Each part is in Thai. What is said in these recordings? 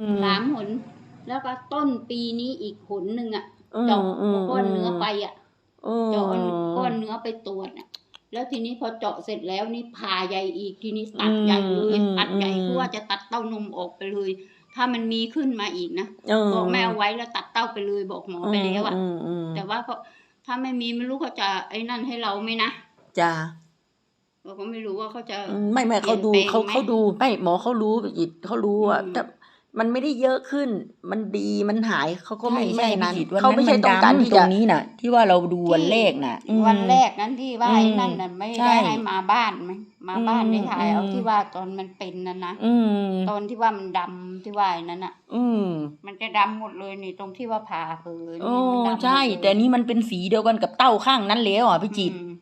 อืมสามหน แล้วก็ต้นปีนี้อีกหนหนึ่งอะอืมเจาะอืมก้อนเนื้อไปอะอืมเจาะก้อนเนื้อไปตรวจอะ แล้วทีนี้พอเจาะเสร็จแล้วนี่ผ่าใหญ่อีกทีนี้ตัดใหญ่เลยตัดใหญ่คือว่าจะตัดเต้านมออกไปเลย ถ้ามันมีขึ้นมาอีกนะเบอกแม่เอาไว้แล้วตัดเต้าไปเลยบอกหมอไปแล้วอะมอืมแต่ว่าเขาถ้าไม่มีไม่รู้เขาจะไอ้นั่นให้เราไหมนะจ้าเราก็ไม่รู้ว่าเขาจะอืมไม่ไม่เขาดูเปลี่ยนแปลงเขาไหมเขาดูไม่หมอเขารู้จิตเขารู้อะอืมแต่ มันไม่ได้เยอะขึ้น มันดีมันหายเขาก็ไม่ใช่ไม่ใช่นั้นพี่จิตวันเขานั้นไม่ใช่มันต้องการดำที่ตรจะงนี้น่ะ ที่ว่าเราดูวันแรกน่ะอืมวันแรกนั้นที่ว่าอืมไอ้นั่นน่ะไม่ใช่ได้ให้มาบ้านไหมมาบ้านอืมได้ถ่ายเอาอืมที่ว่าตอนมันเป็นนั่นนะอืมตอนที่ว่ามันดำที่ว่าไอ้นั้นอะ อืมมันจะดำหมดเลยนี่ตรงที่ว่าผ่าเผยโอ้นี่มันดำหมดใช่เลยแต่นี่มันเป็นสีเดียวกันกับเต้าข้างนั้นแล้วอะพี่จิตอืมมัน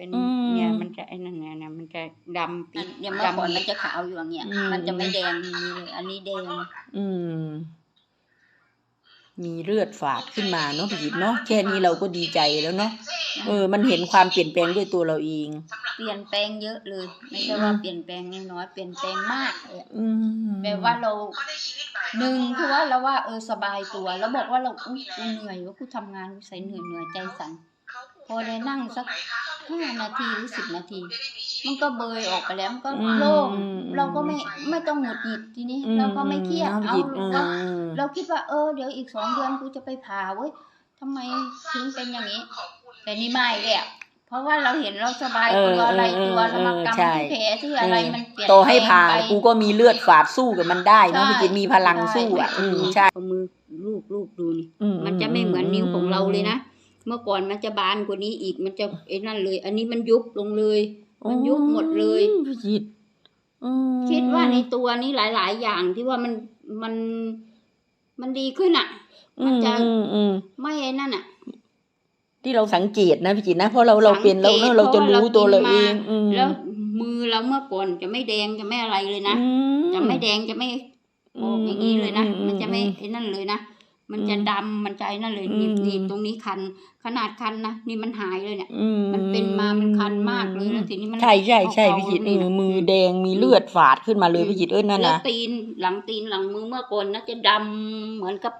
เป็นอืมเนี่ยมันจะไอ้นั่นไงเนี่ยมันจะดำปิดอย่างเมื่อก่อนมันจะขาวอยู่อย่างเงี้ยอืมมันจะไม่แดงอย่างนี้เลยอันนี้แดงอืม มีเลือดฝาดขึ้นมาเนาะพี่จิตเนาะแค่นี้เราก็ดีใจแล้วเนาะเออ มันเห็นความเปลี่ยนแปลงด้วยตัวเราเอง เปลี่ยนแปลงเยอะเลย ไม่ใช่ว่าเปลี่ยนแปลงน้อยๆเปลี่ยนแปลงมากเลยอะอืมแบบว่าเราหนึ่งคือว่าเราว่าเออสบายตัว แล้วบอกว่าเราอุ้ยกูเหนื่อยว่ากูทำงานกูใส่เหนื่อยเหนื่อยใจสั่นพอได้นั่งสัก ห้านาทีหรือสิบนาที มันก็เบยออกไปแล้วมันก็โล่งอืมเราก็ไม่ไม่ต้องหงุดหงิดทีนี้ อืมเราก็ไม่เครียดน้ำเอาจิตเราอืม เราคิดว่าเออเดี๋ยวอีกสองเดือนกูจะไปผ่าเว้ยทำไมถึงเป็นอย่างนี้ แต่นี่ไม่เลยอะเพราะว่าเราเห็นเราสบายตัวเอออะไรเออตัวเออแล้วมากำใช่ที่แผลที่อะไรมันเปลี่ยนโตให้ผ่าแปลงไป กูก็มีเลือดฝาดสู้กับมันได้เนาะใช่พี่จิตมีพลังสู้อะใช่อืมใช่เอามือลูบลูบดูนี่ อืมันจะไม่เหมือนนิ้วของเราเลยนะ เมื่อก่อนมันจะบานกว่านี้อีกมันจะไอ้นั่นเลย อันนี้มันยุบลงเลย มันยุบหมดเลยอืมพี่จิตอืมคิดว่าในตัวนี้หลาย ๆ อย่างที่ว่ามันมันมันดีขึ้นอะ มันจะอืมอืมไม่ไอ้นั่นอะ ที่เราสังเกตนะพี่จิตนะเพราะเราเราเป็นเราสังเกตเราจะรู้เพราะว่าเราตัวเรากินเอมางอืมแล้วมือเราเมื่อก่อนจะไม่แดงจะไม่อะไรเลยนะอืจะไม่แดงจะไม่ออกอย่างนี้เลยนะอืมันจะไม่อืไอ้นั่นเลยนะ มันจะอืมดำมันจะไอ้นั่นเลยอืมนี่นี่ตรงนี้คัน ขนาดคันนะนี่มันหายเลยเนี่ยอืมันเป็นมามันคันมากเลยแล้วทีนี้มันใช่ใช่ใช่เอาพี่จิตนี่มือนะมือแดงมีเลือดฝาดขึ้นมาเลยอืมพี่จิตเอ้ยนั่นแล้วนะตีนหลังตีนหลังมือเมื่อก่อนนะจะดำเหมือนกับ